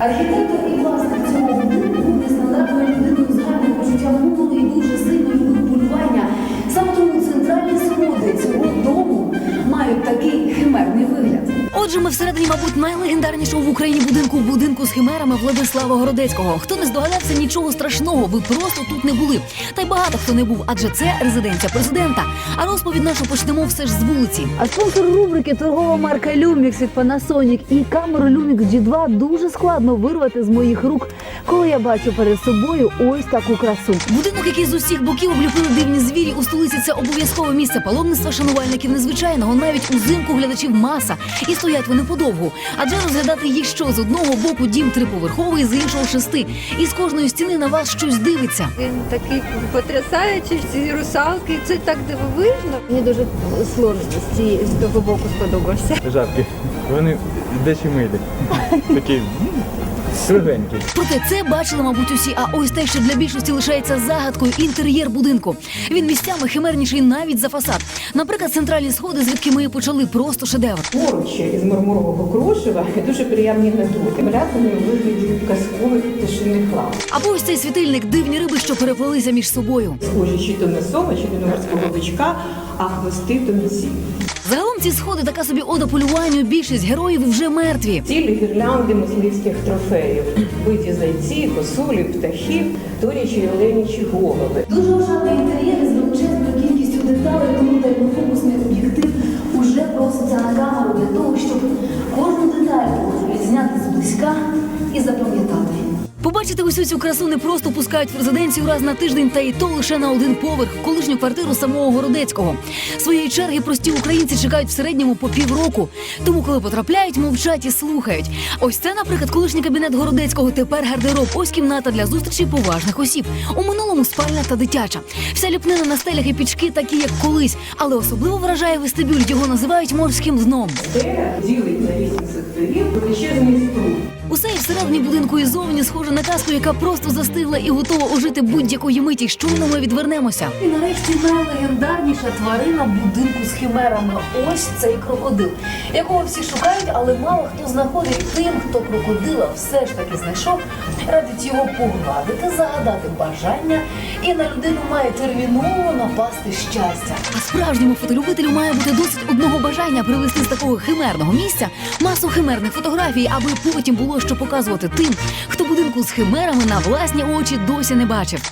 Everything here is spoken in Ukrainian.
Архітектор і власник цього будинку був нестандартною людиною з гарним почуттям гумору і дуже сильно химерний вигляд. Отже, ми всередині, мабуть, найлегендарнішого в Україні будинку будинку з химерами Владислава Городецького. Хто не здогадався, нічого страшного, ви просто тут не були. Та й багато хто не був, адже це резиденція президента. А розповідь нашу почнемо все ж з вулиці. А спонсор рубрики торгова марка Lumix від Panasonic і камеру Lumix G2 дуже складно вирвати з моїх рук, коли я бачу перед собою ось таку красу. Будинок, який з усіх боків обліпили дивні звірі у столиці, це обов'язкове місце паломництва шанувальників незвичайного. Навіть узимку глядачів маса. І стоять вони подовгу. Адже розглядати їх що з одного боку дім триповерховий, з іншого шести. І з кожної стіни на вас щось дивиться. Він такий потрясаючий, ці русалки, це так дивовижно. Мені дуже сложно з, цієї- з того боку сподобався. Жабки. Вони дечі милі. Такі м. Проте це бачили, мабуть, усі. А ось те, що для більшості лишається загадкою інтер'єр будинку. Він місцями химерніший навіть за фасад. Наприклад, центральні сходи, звідки ми і почали, просто шедевр. Поруч із мармурового крушева дуже приємні натури, врятані у вигляді казкових пташиних лав. Або ось цей світильник дивні риби, що переплелися між собою. Схожі чи то на сома, чи то на морського бичка, а хвости то на. Ці сходи така собі ода полюванню. Більшість героїв вже мертві. Цілі гірлянди мисливських трофеїв, биті зайці, косулі, птахи, турячі і оленячі голови. Дуже ошатний інтер'єр з величезною кількістю деталей, тому дальнофокусний об'єктив уже проситься на камеру для того, щоб кожну деталь відзняти зблизька і запам'ятати. Побачити усю цю красу не просто пускають в резиденцію раз на тиждень, та й то лише на один поверх колишню квартиру самого Городецького. Своєї черги прості українці чекають в середньому по півроку. Тому, коли потрапляють, мовчать і слухають. Ось це, наприклад, колишній кабінет Городецького. Тепер гардероб. Ось кімната для зустрічі поважних осіб. У минулому спальня та дитяча. Вся ліпнина на стелях і пічки такі, як колись, але особливо вражає вестибюль. Його називають морським дном. Стеля ділить на вісім секторів. Усе і будинку і зовні схоже на казку, яка просто застигла і готова ожити будь-якої миті. Щойно ми відвернемося. І нарешті найлегендарніша тварина будинку з химерами. Ось цей крокодил, якого всі шукають, але мало хто знаходить тим, хто крокодила все ж таки знайшов, радить його погладити, загадати бажання, і на людину має терміново напасти щастя. А справжньому фотолюбителю має бути досить одного бажання привезти з такого химерного місця масу химерних фотографій, аби потім було що показувати тим, хто будинку з химерами на власні очі досі не бачив.